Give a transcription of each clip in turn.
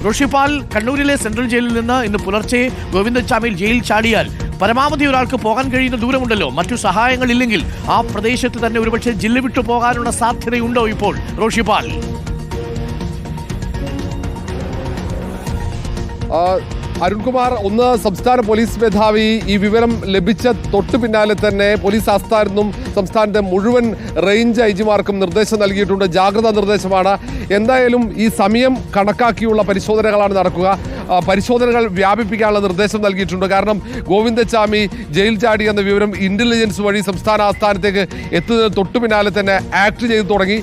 ഋഷിപാൽ കണ്ണൂരിലെ സെൻട്രൽ ജയിലിൽ നിന്ന് ഇന്ന് പുലർച്ചെ ഗോവിന്ദച്ചാമിയിൽ ജയിൽ ചാടിയാൽ പരമാവധി ഒരാൾക്ക് പോകാൻ കഴിയുന്ന ദൂരമുണ്ടല്ലോ. മറ്റു സഹായങ്ങൾ ഇല്ലെങ്കിൽ ആ പ്രദേശത്ത് തന്നെ ഒരുപക്ഷെ ജില്ല വിട്ടു പോകാനുള്ള സാധ്യതയുണ്ടോ ഇപ്പോൾ റോഷിപാൽ? അരുൺകുമാർ ഒന്ന് സംസ്ഥാന പോലീസ് മേധാവി. ഈ വിവരം ലഭിച്ച തൊട്ടു പിന്നാലെ തന്നെ പോലീസ് ആസ്ഥാനത്തും സംസ്ഥാനത്തെ മുഴുവൻ റേഞ്ച് ഐജിമാർക്കും നിർദ്ദേശം നൽകിയിട്ടുണ്ട്. ജാഗ്രതാ നിർദ്ദേശമാണ്. എന്തായാലും ഈ സമയം കണക്കാക്കിയുള്ള പരിശോധനകളാണ് നടക്കുക. പരിശോധനകൾ വ്യാപിപ്പിക്കാനുള്ള നിർദ്ദേശം നൽകിയിട്ടുണ്ട്. കാരണം ഗോവിന്ദച്ചാമി ജയിൽ ചാടി എന്ന വിവരം ഇന്റലിജൻസ് വഴി സംസ്ഥാന ആസ്ഥാനത്തേക്ക് എത്തുന്നതിന് തൊട്ടു പിന്നാലെ തന്നെ ആക്ട് ചെയ്തു തുടങ്ങി.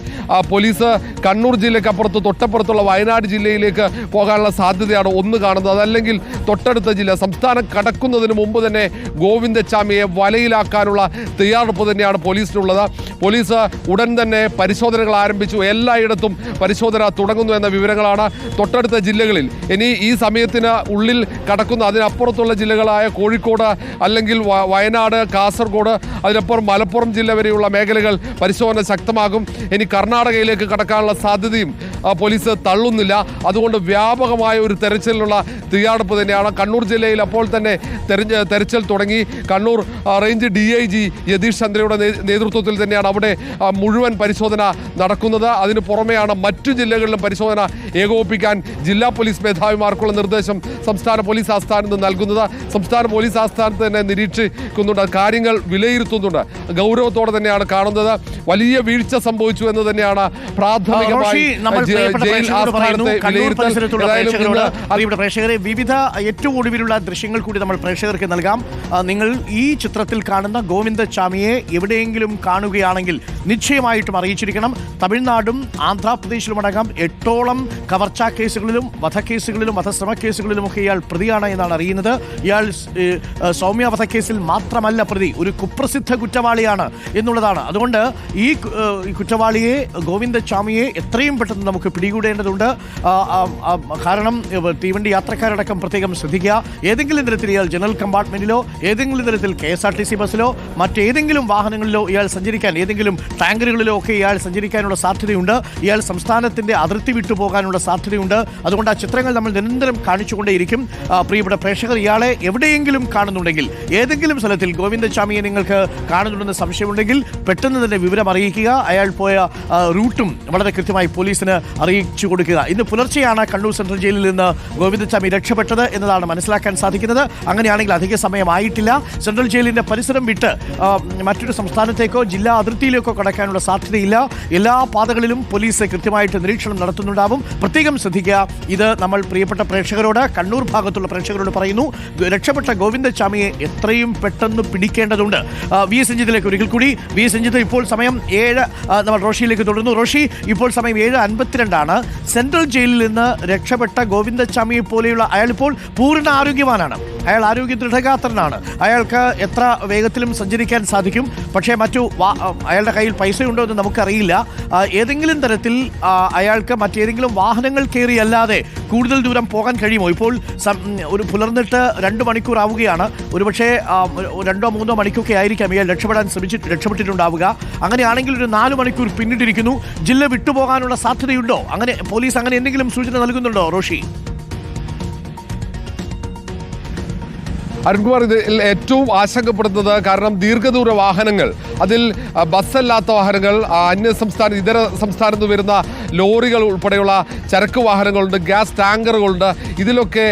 പോലീസ് കണ്ണൂർ ജില്ലയ്ക്കപ്പുറത്ത് തൊട്ടപ്പുറത്തുള്ള വയനാട് ജില്ലയിലേക്ക് പോകാനുള്ള സാധ്യതയാണ് ഒന്ന് കാണുന്നത്. അതല്ലെങ്കിൽ തൊട്ടടുത്ത ജില്ല. സംസ്ഥാനം കടക്കുന്നതിന് മുമ്പ് തന്നെ ഗോവിന്ദച്ചാമിയെ വലയിലാക്കാനുള്ള തയ്യാറെടുപ്പ് തന്നെയാണ് പോലീസിനുള്ളത്. പോലീസ് ഉടൻ തന്നെ പരിശോധനകൾ ആരംഭിച്ചു. എല്ലായിടത്തും പരിശോധന തുടങ്ങുന്നു എന്ന വിവരങ്ങളാണ് തൊട്ടടുത്ത ജില്ലകളിൽ. ഇനി ഈ സമയത്തിന് ഉള്ളിൽ കടക്കുന്ന അതിനപ്പുറത്തുള്ള ജില്ലകളായ കോഴിക്കോട് അല്ലെങ്കിൽ വയനാട് കാസർഗോഡ് അതിനപ്പുറം മലപ്പുറം ജില്ല വരെയുള്ള മേഖലകൾ പരിശോധന ശക്തമാകും. ഇനി കർണാടകയിലേക്ക് കടക്കാനുള്ള സാധ്യതയും പോലീസ് തള്ളുന്നില്ല. അതുകൊണ്ട് വ്യാപകമായ ഒരു തെരച്ചിലിനുള്ള തയ്യാറെടുപ്പ് തന്നെയാണ് കണ്ണൂർ ജില്ലയിൽ അപ്പോൾ തന്നെ തെരഞ്ഞ തെരച്ചിൽ തുടങ്ങി. Kannur range D I G Yathish ചന്ദ്രയുടെ നേതൃത്വത്തിൽ തന്നെയാണ് അവിടെ മുഴുവൻ പരിശോധന നടക്കുന്നത്. അതിന് പുറമെയാണ് മറ്റു ജില്ലകളിലും പരിശോധന ഏകോപിപ്പിക്കാൻ ജില്ലാ പോലീസ് മേധാവിമാർക്കുള്ള നിർദ്ദേശം സംസ്ഥാന പോലീസ് ആസ്ഥാനത്ത് നൽകുന്നത്. സംസ്ഥാന പോലീസ് ആസ്ഥാനത്ത് തന്നെ നിരീക്ഷിക്കുന്നുണ്ട്. കാര്യങ്ങൾ വിലയിരുത്തുന്നുണ്ട്. ഗൗരവത്തോടെ തന്നെയാണ് കാണുന്നത്. വലിയ വീഴ്ച സംഭവിച്ചു എന്ന് തന്നെയാണ് പ്രാഥമികമായി ജയിൽ ആസ്ഥാനത്തെ വിലയിരുത്തൽ പ്രേക്ഷകരെ വിവിധ ഏറ്റവും ഒടുവിലുള്ള ദൃശ്യങ്ങൾ കൂടി നമ്മൾ പ്രേക്ഷകർക്ക് നൽകാം. നിങ്ങൾ ഈ ചിത്രത്തിൽ കാണുന്ന ഗോവിന്ദസ്വാമിയെ എവിടെയെങ്കിലും കാണുകയാണെങ്കിൽ നിശ്ചയമായിട്ടും അറിയിച്ചിരിക്കണം. തമിഴ്നാടും ആന്ധ്രാപ്രദേശിലുമടക്കം എട്ടോളം കവർച്ചാ കേസുകളിലും വധക്കേസുകളിലും വധശ്രമ കേസുകളിലുമൊക്കെ ഇയാൾ പ്രതിയാണ് എന്നാണ് അറിയുന്നത്. ഇയാൾ സൗമ്യ വധക്കേസിൽ മാത്രമല്ല പ്രതി ഒരു കുപ്രസിദ്ധ കുറ്റവാളിയാണ് എന്നുള്ളതാണ്. അതുകൊണ്ട് ഈ കുറ്റവാളിയെ ഗോവിന്ദസ്വാമിയെ എത്രയും പെട്ടെന്ന് നമുക്ക് പിടികൂടേണ്ടതുണ്ട്. കാരണം തീവണ്ടി യാത്രക്കാരടക്കം പ്രത്യേകം ശ്രദ്ധിക്കുക. ഏതെങ്കിലും തരത്തിൽ ഇയാൾ ജനറൽ കമ്പാർട്ട്മെന്റിലോ ഏതെങ്കിലും തരത്തിൽ K S R T C ബസ്സിലോ മറ്റേതെങ്കിലും വാഹനങ്ങളിലോ ഇയാൾ സഞ്ചരിക്കാൻ ഏതെങ്കിലും ടാങ്കറുകളിലോ ഒക്കെ ഇയാൾ സഞ്ചരിക്കാനുള്ള സാധ്യതയുണ്ട്. ഇയാൾ സംസ്ഥാനത്തിന്റെ അതിർത്തി വിട്ടു പോകാനുള്ള സാധ്യതയുണ്ട്. അതുകൊണ്ട് ആ ചിത്രങ്ങൾ നമ്മൾ നിരന്തരം കാണിച്ചുകൊണ്ടേയിരിക്കും. പ്രിയപ്പെട്ട പ്രേക്ഷകർ ഇയാളെ എവിടെയെങ്കിലും കാണുന്നുണ്ടെങ്കിൽ ഏതെങ്കിലും സ്ഥലത്തിൽ ഗോവിന്ദസ്വാമിയെ നിങ്ങൾക്ക് കാണുന്നുണ്ടെന്ന് സംശയമുണ്ടെങ്കിൽ പെട്ടെന്ന് തന്നെ വിവരം അറിയിക്കുക. അയാൾ പോയ റൂട്ടും വളരെ കൃത്യമായി പോലീസിന് അറിയിച്ചു കൊടുക്കുക. ഇന്ന് പുലർച്ചെയാണ് കണ്ണൂർ സെൻട്രൽ ജയിലിൽ നിന്ന് ഗോവിന്ദസ്വാമി രക്ഷപ്പെട്ടത്. എന്നതാണ് മനസ്സിലാക്കാൻ സാധിക്കുന്നത്. അങ്ങനെയാണെങ്കിൽ അധിക സമയമായിട്ടില്ല. സെൻട്രൽ ജയിലിന്റെ പരിസരം വിട്ട് മറ്റൊരു സംസ്ഥാനത്തേക്കോ ജില്ലാ അതിർത്തിയിലേക്കോ കടക്കാനുള്ള സാധ്യതയില്ല. എല്ലാ പാതകളിലും പോലീസ് കൃത്യമായിട്ട് നിരീക്ഷണം നടത്തുന്നുണ്ടാവും. പ്രത്യേകം ശ്രദ്ധിക്കുക. ഇത് നമ്മൾ പ്രിയപ്പെട്ട പ്രേക്ഷകരോട് കണ്ണൂർ ഭാഗത്തുള്ള പ്രേക്ഷകരോട് പറയുന്നു. രക്ഷപ്പെട്ട ഗോവിന്ദസ്വാമിയെ എത്രയും പെട്ടെന്ന് പിടിക്കേണ്ടതുണ്ട്. വി എസ് രഞ്ജിത്തിലേക്ക് ഒരിക്കൽ കൂടി. വി എസ് രഞ്ജിത്ത് ഇപ്പോൾ സമയം ഏഴ് നമ്മൾ റോഷിയിലേക്ക് തുടരുന്നു. റോഷി ഇപ്പോൾ സമയം ഏഴ് അൻപത്തിരണ്ടാണ്. സെൻട്രൽ ജയിലിൽ നിന്ന് രക്ഷപ്പെട്ട ഗോവിന്ദസ്വാമിയെ പോലെയുള്ള അയാൾ ഇപ്പോൾ പൂർണ ആരോഗ്യവാനാണ്. അയാൾ ആരോഗ്യ ദൃഢഗാത്രനാണ്. അയാൾക്ക് എത്ര വേഗത്തിലും സഞ്ചരിക്കാൻ സാധിക്കും. പക്ഷേ മറ്റു അയാളുടെ കയ്യിൽ പൈസയുണ്ടോ എന്ന് നമുക്കറിയില്ല. ഏതെങ്കിലും തരത്തിൽ അയാൾക്ക് മറ്റേതെങ്കിലും വാഹനങ്ങൾ കയറിയല്ലാതെ കൂടുതൽ ദൂരം പോകാൻ കഴിയുമോ? ഇപ്പോൾ ഒരു പുലർന്നിട്ട് രണ്ട് മണിക്കൂർ ആവുകയാണ്. ഒരുപക്ഷേ രണ്ടോ മൂന്നോ മണിക്കൊക്കെ ആയിരിക്കാം ഇയാൾ രക്ഷപ്പെടാൻ ശ്രമിച്ചിട്ട് രക്ഷപ്പെട്ടിട്ടുണ്ടാവുക. അങ്ങനെയാണെങ്കിൽ ഒരു നാല് മണിക്കൂർ പിന്നിട്ടിരിക്കുന്നു. ജില്ല വിട്ടുപോകാനുള്ള സാധ്യതയുണ്ടോ? അങ്ങനെ പോലീസ് അങ്ങനെ എന്തെങ്കിലും സൂചന നൽകുന്നുണ്ടോ റോഷി? അരുൺകുമാർ ഇതിൽ ഏറ്റവും ആശങ്കപ്പെടുന്നത് കാരണം ദീർഘദൂര വാഹനങ്ങൾ അതിൽ ബസ്സല്ലാത്ത വാഹനങ്ങൾ അന്യ സംസ്ഥാന ഇതര സംസ്ഥാനത്ത് വരുന്ന ലോറികൾ ഉൾപ്പെടെയുള്ള ചരക്ക് വാഹനങ്ങളുണ്ട് ഗ്യാസ് ടാങ്കറുകളുണ്ട്. ഇതിലൊക്കെ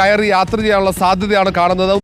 കയറി യാത്ര ചെയ്യാനുള്ള സാധ്യതയാണ് കാണുന്നത്.